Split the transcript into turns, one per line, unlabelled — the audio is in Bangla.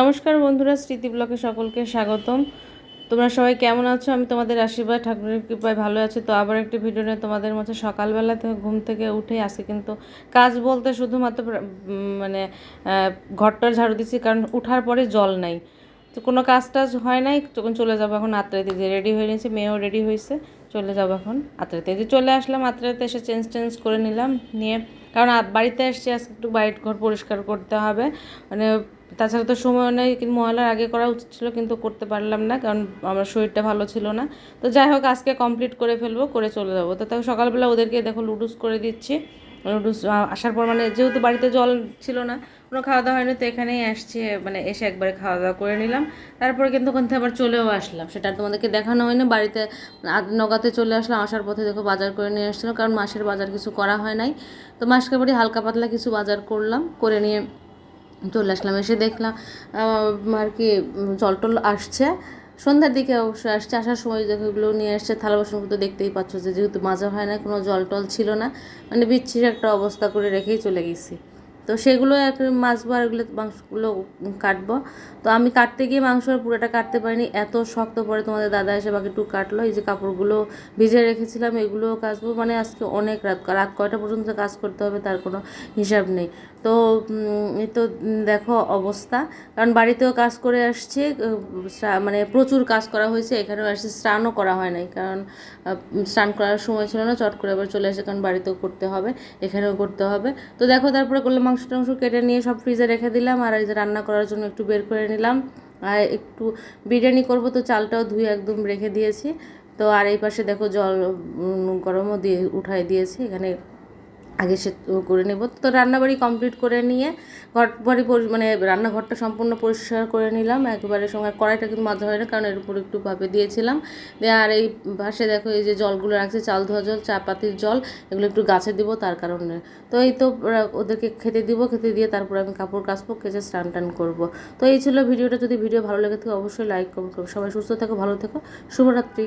নমস্কার বন্ধুরা, স্মৃতি ব্লকে সকলকে স্বাগতম। তোমরা সবাই কেমন আছো? আমি তোমাদের আশীর্বাদ, ঠাকুরের কৃপায় ভালো আছি। তো আবার একটি ভিডিও নিয়ে তোমাদের মধ্যে সকালবেলা ঘুম থেকে উঠেই আসি কিন্তু কাজ বলতে শুধুমাত্র মানে ঘরটার ঝাড়ু দিচ্ছি, কারণ উঠার পরে জল নাই। তো কোনো কাজ টাজ হয় নাই, তখন চলে যাব এখন আত্রাইতে যে রেডি হয়ে নিয়েছে, মেয়েও রেডি হয়েছে, চলে যাব এখন আত্রাইতে যে চলে আসলাম আত্রাইতে এসে চেঞ্জ টেঞ্জ করে নিলাম, নিয়ে, কারণ বাড়িতে এসছি, আজকে একটু বাড়ির ঘর পরিষ্কার করতে হবে। মানে তাছাড়া তো সময় নেই, কিন্তু মহলার আগে করা উচিত ছিল, কিন্তু করতে পারলাম না, কারণ আমার শরীরটা ভালো ছিল না। তো যাই হোক, আজকে কমপ্লিট করে ফেলব, করে চলে যাব। তো তাও সকালবেলা ওদেরকে দেখো লুডুস করে দিচ্ছি। লুডুস আসার পর মানে যেহেতু বাড়িতে জল ছিল না, কোনো খাওয়া দাওয়া হয়নি, তো এখানেই আসছি মানে এসে একবারে খাওয়া দাওয়া করে নিলাম। তারপরে কিন্তু ওখান থেকে আবার চলেও আসলাম। সেটা তোমাদেরকে দেখানো হয়নি, বাড়িতে নগাতে চলে আসলাম, আসার পথে দেখো বাজার করে নিয়ে আসছিলাম কারণ মাসের বাজার কিছু করা হয় নাই। তো মাসকে বাড়ি হালকা পাতলা কিছু বাজার করলাম, করে নিয়ে চলে আসলাম। এসে দেখলাম আর কি জল টল আসছে। সন্ধ্যার দিকে অবশ্যই আসছে। আসার সময় এগুলো নিয়ে আসছে, থালা বাসনগুলো তো দেখতেই পাচ্ছ যে যেহেতু মাজা হয় না, কোনো জল টল ছিল না মানে বিচ্ছির একটা অবস্থা করে রেখেই চলে গেছি। তো সেগুলো এক মাছবো আর এগুলো মাংসগুলো কাটবো। তো আমি কাটতে গিয়ে মাংস পুরোটা কাটতে পারিনি। এত শক্ত পরে তোমাদের দাদা এসে বাকি একটু কাটলো। এই যে কাপড়গুলো ভিজে রেখেছিলাম, এগুলোও কাচবো। মানে আজকে অনেক রাত রাত কয়টা পর্যন্ত কাজ করতে হবে তার কোনো হিসাব নেই। তো তো দেখো অবস্থা। কারণ বাড়িতেও কাজ করে আসছে মানে প্রচুর কাজ করা হয়েছে, এখানেও আসছে, স্নানও করা হয় নাই। কারণ স্নান করার সময় ছিল না, চট করে আবার চলে আসে, কারণ বাড়িতেও করতে হবে, এখানেও করতে হবে। তো দেখো, তারপরে করলে মাংস টাংস কেটে নিয়ে সব ফ্রিজে রেখে দিলাম, আর এই যে রান্না করার জন্য একটু বের করে নিলাম। আর একটু বিরিয়ানি করব তো চালটাও ধুয়ে একদম রেখে দিয়েছি। তো আর এই পাশে দেখো জল গরমও দিয়ে উঠাই দিয়েছি, এখানে আগে সে করে নেব। তো রান্নাবাড়ি কমপ্লিট করে নিয়ে ঘর বাড়ি মানে রান্নাঘরটা সম্পূর্ণ পরিষ্কার করে নিলাম। একবারে সঙ্গে কড়াইটা কিন্তু মাজা হয় না, কারণ এর উপর একটু ভাবে দিয়েছিলাম। দিয়ে আর এই পাশে দেখো এই যে জলগুলো রাখছে, চাল ধোয়া জল চা পাতির জল, এগুলো একটু গাছে দিব তার কারণে। তো এই তো ওদেরকে খেতে দিব, খেতে দিয়ে তারপর আমি কাপড় কাচবো, কেচে স্নান টান করব। তো এই ছিল ভিডিওটা, যদি ভিডিও ভালো লেগে থাকে অবশ্যই লাইক কমেন্ট করব সবাই সুস্থ থেকো, ভালো থেকো। শুভরাত্রি।